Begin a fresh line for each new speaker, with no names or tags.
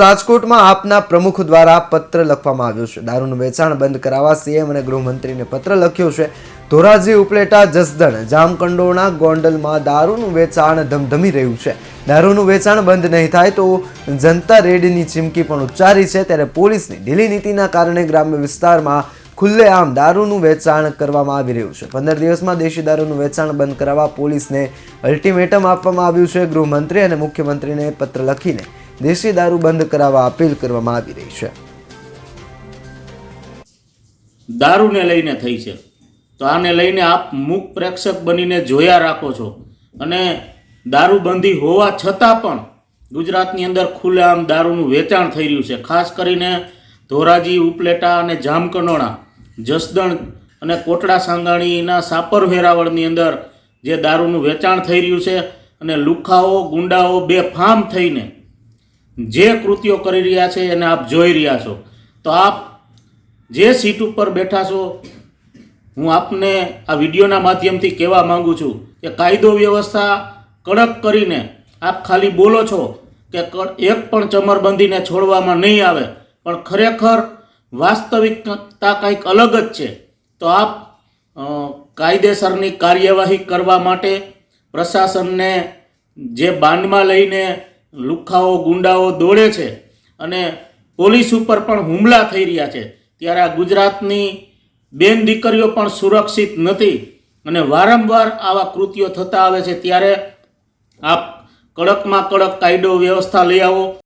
રાજકોટમાં આપના પ્રમુખ દ્વારા પત્ર લખવામાં આવ્યો છે. દારૂનું વેચાણ બંધ કરાવવા સીએમ અને ગૃહમંત્રીને પત્ર લખ્યો છે. ધોરાજી ઉપલેટા, જસદણ જામકંડોરણા ગોંડલમાં દારૂનું વેચાણ ધમધમી રહ્યું છે. દારૂનું વેચાણ બંધ નહીં થાય તો જનતા રેડની ચીમકી પણ ઉચ્ચારી છે. ત્યારે પોલીસની ઢીલી નીતિના કારણે ગ્રામ્ય વિસ્તારમાં ખુલ્લેઆમ દારૂનું વેચાણ કરવામાં આવી રહ્યું છે. પંદર દિવસમાં દેશી દારૂનું વેચાણ બંધ કરાવવા પોલીસને અલ્ટિમેટમ આપવામાં આવ્યું છે. ગૃહમંત્રી અને મુખ્યમંત્રીને પત્ર લખીને દેશી દારૂ બંધ કરાવવા અપીલ કરવામાં આવી રહી છે.
દારૂને લઈને થઈ છે. તો આને લઈને આપ મૂક પ્રેક્ષક બનીને જોયા રાખો છો. અને દારૂબંધી હોવા છતાં પણ ગુજરાતની અંદર ખુલ્લેઆમ દારૂનું વેચાણ થઈ રહ્યું છે. ખાસ કરીને ધોરાજી, ઉપલેટા અને જામકંડોળા જસદણ અને કોટડા સાંગાણીના સાપર વેરાવળની અંદર જે દારૂનું વેચાણ થઈ રહ્યું છે અને લુખાઓ, ગુંડાઓ બે ફામ થઈને જે કૃત્યો કરી રહ્યા છે એને આપ જોઈ રહ્યા છો. તો આપ જે સીટ ઉપર બેઠા છો, હું આપને આ વિડીયોના માધ્યમથી કહેવા માંગુ છું કે કાયદો વ્યવસ્થા કડક કરીને આપ ખાલી બોલો છો કે એક પણ ચમરબંધીને છોડવામાં નહીં આવે, પણ ખરેખર વાસ્તવિકતા કંઈક અલગ જ છે. તો આપ કાયદેસરની કાર્યવાહી કરવા માટે પ્રશાસનને જે બાંડમાં લઈને લુખાઓ ગુંડાઓ દોડે છે અને પોલીસ ઉપર પણ હુમલા થઈ રહ્યા છે. ત્યારે આ ગુજરાતની બેન દીકરીઓ પણ સુરક્ષિત નથી અને વારંવાર આવા કૃત્યો થતા આવે છે. ત્યારે આપ કડકમાં કડક કાયદો વ્યવસ્થા લઈ આવો.